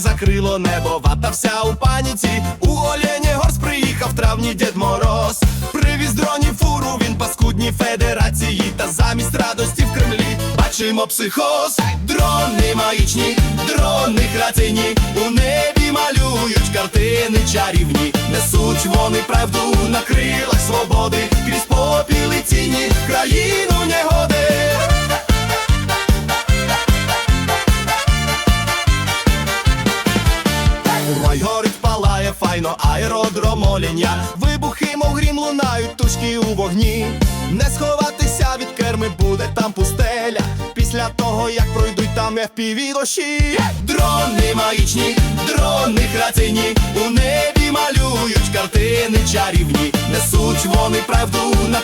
накрило небо, вата вся у паніці. У Оленєгорськ приїхав в травні Дід Мороз. Привіз дронів фуру, він паскудній федерації. Та замість радості в Кремлі бачимо психоз. Дрони маячні, дрони храційні, у небі малюють картини чарівні. Несуть вони правду на крилах свободи, крізь попіли тіні, країну аеродром оління, Вибухи, мов грім лунають, тушки у вогні. Не сховатися від керми буде там пустеля. Після того, як пройдуть там FPV дощі. Дрони маячні, дрони храційні У небі малюють картини чарівні. Несуть вони правду на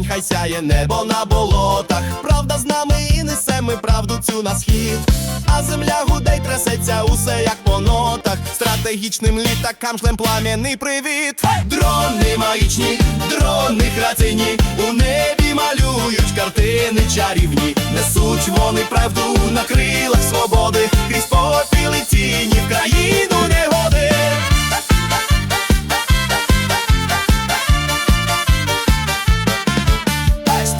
вогонь, хай сяє небо на болотах. Правда з нами і несе ми правду цю на схід. А земля гуде й трясеться усе як по нотах. Стратегічним літакам шлем плам'яний привіт. Дрони маячні, дрони храційні, у небі малюють картини чарівні. Несуть вони правду на крилах свободи,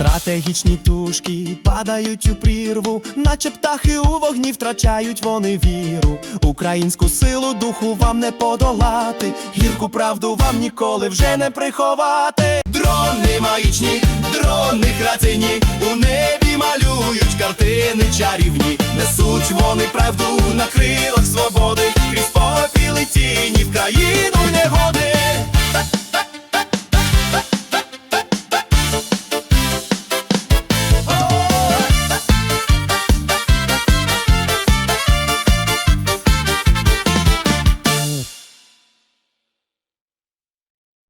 Стратегічні тушки падають у прірву, наче птахи у вогні втрачають вони віру. Українську силу духу вам не подолати, гірку правду вам ніколи вже не приховати. Дрони маячні, дрони храційні, у небі малюють картини чарівні, несуть вони правду на крилах свободи,